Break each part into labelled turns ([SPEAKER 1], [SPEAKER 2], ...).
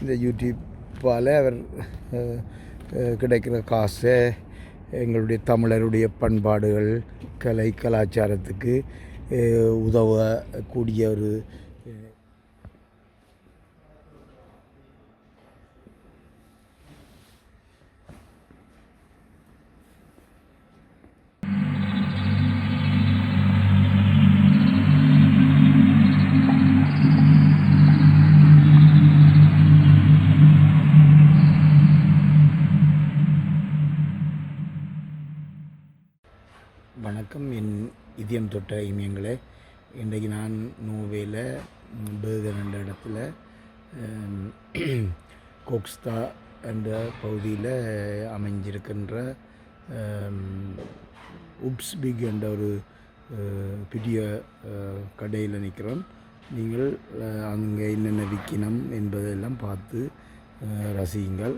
[SPEAKER 1] இந்த யூடியூப்பால் அவர் கிடைக்கிற காசை எங்களுடைய தமிழருடைய பண்பாடுகள் கலை கலாச்சாரத்துக்கு உதவக்கூடிய ஒரு அஹ், வணக்கம் என் இதயம் தொட்ட இமயங்களே இன்றைக்கு நான் நோவேல பேகன் என்ற இடத்துல கோக்ஸ்தா என்ற பகுதியில் அமைஞ்சிருக்கின்ற உப்ஸ் பிக் என்ற ஒரு பெரிய கடையில் நிற்கிறோம் நீங்கள் அங்கே என்னென்ன விக்கினம் என்பதெல்லாம் பார்த்து ரசியுங்கள்.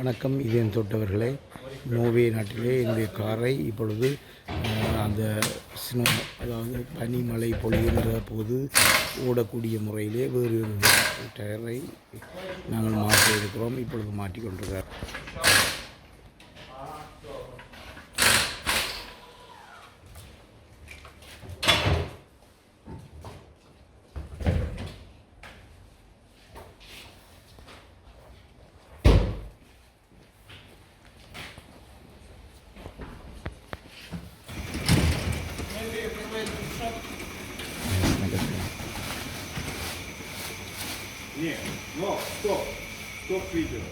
[SPEAKER 1] வணக்கம். இதயம் தொட்டவர்களே நோவே நாட்டிலே என்னுடைய காரை இப்பொழுது அந்த ஸ்னோ அதாவது பனிமலை பொழிகின்ற போது ஓடக்கூடிய முறையிலே வேறு ஒரு டயரை நாங்கள் மாற்றி இருக்கிறோம் இப்பொழுது மாட்டிக்கொண்டிருக்கிறார்
[SPEAKER 2] stopp. Stopp video.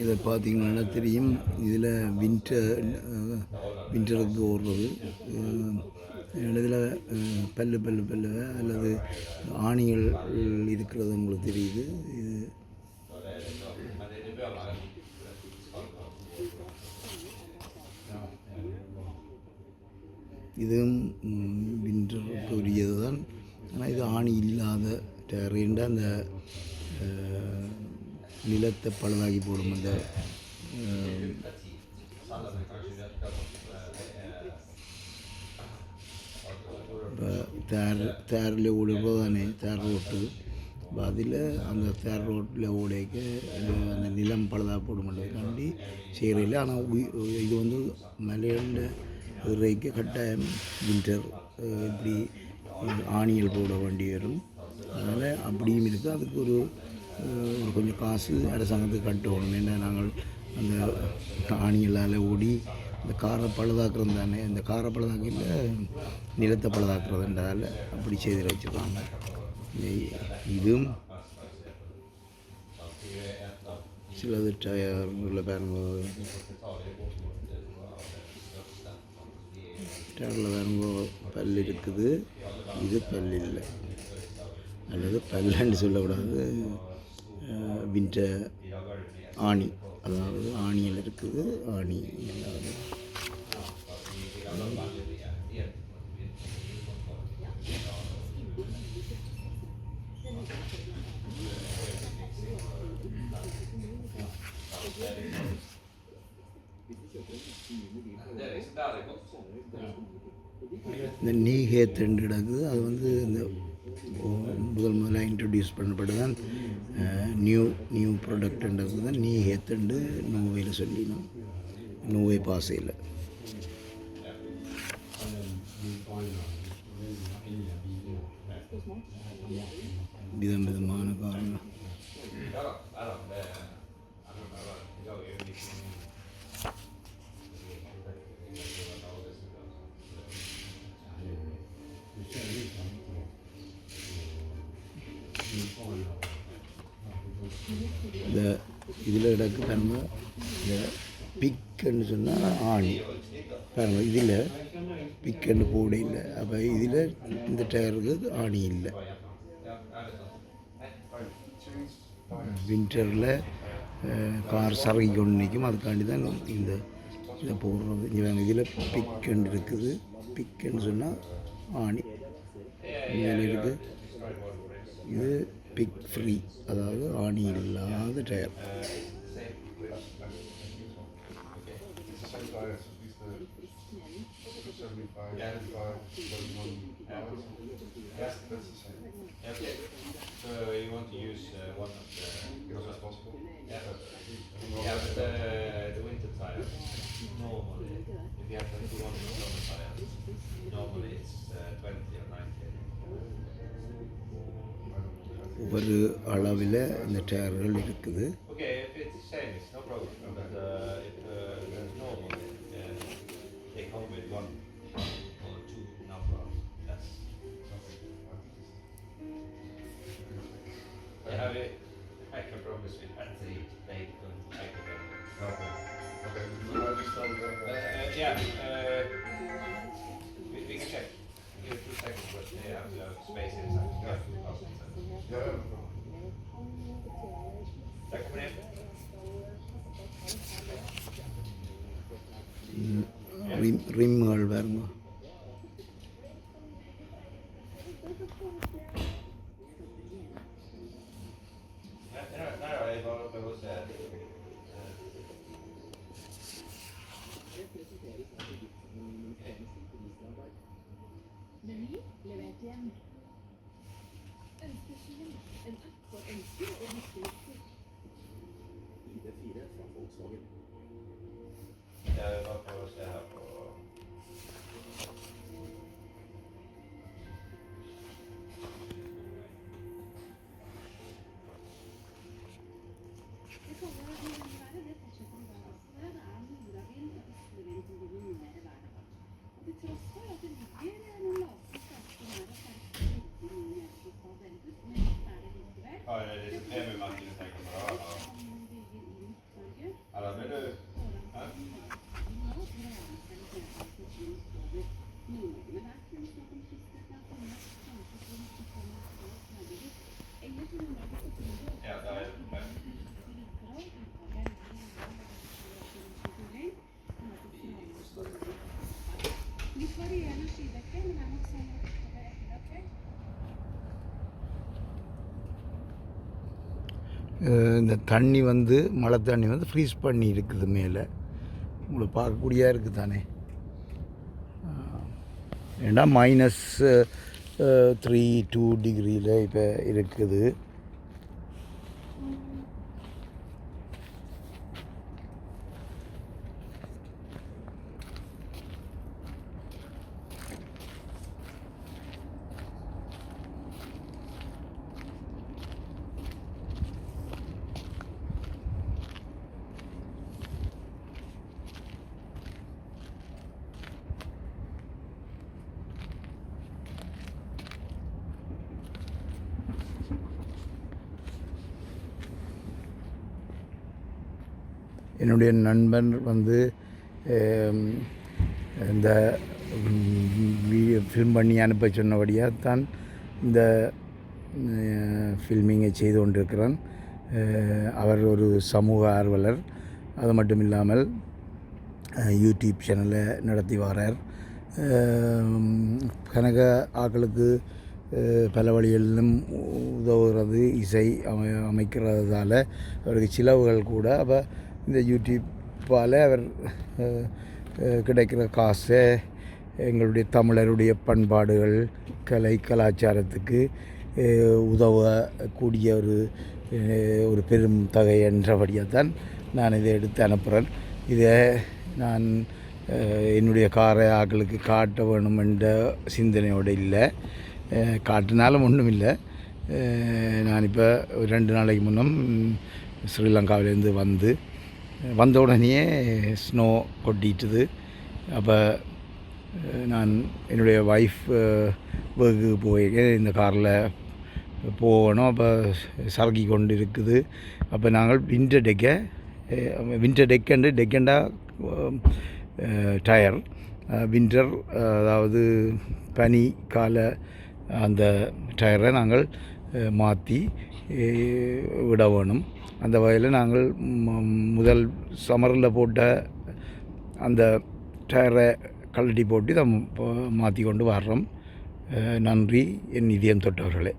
[SPEAKER 1] இதை பார்த்தீங்கன்னா தெரியும். இதில் வின்டர் வின்டருக்கு ஓடுறது. இதில் பல்லு பல்லு பல்லு அல்லது ஆணிகள் இருக்கிறது உங்களுக்கு தெரியுது. இது இதுவும் வின்டருக்கு உரியது தான் ஆனால் இது ஆணி இல்லாத டயர்ன்ற அந்த அஹ், நிலத்தை பழுதாகி போடும் அந்த அஹ், இப்போ தேர் தேரில் ஓடுறது தானே தேர் ரோட்டு இப்போ அதில் அந்த தேர் ரோட்டில் ஓடைக்க இது அந்த நிலம் பழுதாக போடுமென்றதுக்காண்டி செய்கிறதில்ல ஆனால் உயி- இது வந்து மலையில் இறைக்கு கட்டாயம் வின்டர் இப்படி ஆணியல் போட வேண்டி வரும் அதனால் அப்படியும் இருக்குது அதுக்கு ஒரு ஒரு கொஞ்சம் காசு அரசாங்கத்துக்கு கட்டணும் ஏன்னா நாங்கள் அந்த ஆணியலால் ஓடி இந்த காரை பழுதாக்குறது தானே. இந்த காரை பழுதாக்கியில் நிலத்தை பழுதாக்குறதுன்றதால அப்படி செய்து வச்சுருக்காங்க. இதுவும் சிலது டயரில் பாருங்க டயரில் பாருங்க பல் இருக்குது. இது பல் இல்லை. அல்லது பல்லன்னு சொல்லக்கூடாது. வின்டர் ஆணி. அதாவது ஆணியில் இருக்குது. ஆணி அதாவது இந்த நீகேத்தண்டு கிடக்குது அது வந்து இந்த முதல் முதலாக இன்ட்ரடியூஸ் பண்ணப்பட்டு தான் நியூ நியூ ப்ராடக்ட்ன்றது தான் நீ ஹேத்தண்டு நோவையில் சொல்லினோம். நோவை பாசையில் விதம் விதமான காரணம். கிடக்கு பாருங்க. இந்த பிக்குன்னு சொன்னால் ஆணி. பாருங்கள் இதில் பிக்குன்னு போட இல்லை. அப்போ இதில் இந்த டயருக்கு ஆணி இல்லை. வின்டரில் கார் சரகி கொண்டு நிற்கும் அதுக்காண்டி தான் இந்த இதை போடுறது. இங்கே வேணும் இதில் பிக்கன் இருக்குது. பிக்குன்னு சொன்னால் ஆணி. இதில் இருக்குது இது பிக் ஃப்ரீ. அதாவது ஆணி இல்லாத tyre.
[SPEAKER 3] Okay. So you want to use uh, one of the.
[SPEAKER 2] As possible.
[SPEAKER 3] Yeah, but, yeah, but uh, the winter tires, normally, if you have 21 summer tires, normally it's uh, 20 or 19.
[SPEAKER 1] ஒவ்வொரு அளவில் இந்த டயர்கள் இருக்குது
[SPEAKER 3] same, it's no problem. But uh, if uh, there's normally, uh, they come with one, one or two number. That's I have it. I can promise you at three, they can check it out.
[SPEAKER 2] Okay. Okay. Would you understand
[SPEAKER 3] Uh,
[SPEAKER 2] that?
[SPEAKER 3] uh, yeah, uh, we, we can check. Give it two seconds, but they have the space inside. Yeah.
[SPEAKER 2] Yeah, no problem.
[SPEAKER 3] Tack för det.
[SPEAKER 1] Rim ரிம்முகள் பாருங்க
[SPEAKER 4] heavy,
[SPEAKER 1] man. இந்த தண்ணி வந்து மழை தண்ணி வந்து freeze பண்ணி இருக்குது மேலே. உங்களுக்கு பார்க்கக்கூடியா இருக்குது தானே ஏன்னா மைனஸ் த்ரீ டூ டிகிரியில் இப்போ இருக்குது. என்னுடைய நண்பன் வந்து இந்த ஃபில்ம் பண்ணி அனுப்ப சொன்னபடியாக தான் இந்த ஃபில்மிங்கை செய்து கொண்டிருக்கிறான். அவர் ஒரு சமூக ஆர்வலர். அது மட்டும் இல்லாமல் யூடியூப் சேனலை நடத்தி வரார். கனக ஆக்களுக்கு பல வழிகளிலும் உதவுகிறது இசை அமை அமைக்கிறதால அவருக்கு சிலவுகள் கூட. அப்போ இந்த யூடியூப்பால் அவர் கிடைக்கிற காசை எங்களுடைய தமிழருடைய பண்பாடுகள் கலை கலாச்சாரத்துக்கு உதவக்கூடிய ஒரு ஒரு பெரும் தகை என்றபடியாக தான் நான் இதை எடுத்து அனுப்புகிறேன் இதை நான் என்னுடைய காரை ஆக்களுக்கு காட்ட வேணும் என்ற சிந்தனையோடு இல்லை. காட்டினாலும் ஒன்றும் இல்லை. நான் இப்போ ரெண்டு நாளைக்கு முன்னும் ஸ்ரீலங்காவிலேருந்து வந்து வந்த உடனேயே ஸ்னோ கொட்டிட்டுது. அப்போ நான் என்னுடைய ஒய்ஃப் ஒர்க்கு போய் இந்த காரில் போகணும். அப்போ சரக்கி கொண்டு இருக்குது. அப்போ நாங்கள் வின்டர் டெக்கை வின்டர் டெக்கண்டு டெக்கண்டா டயர் வின்டர் அதாவது பனி கால அந்த டயரை நாங்கள் மாற்றி விட வேணும் அந்த வகையில் நாங்கள் முதல் சமரில் போட்ட அந்த டயரை கழட்டி போட்டு தான் மாற்றி கொண்டு வர்றோம். நன்றி. என் இதயம் தொட்டவர்களே.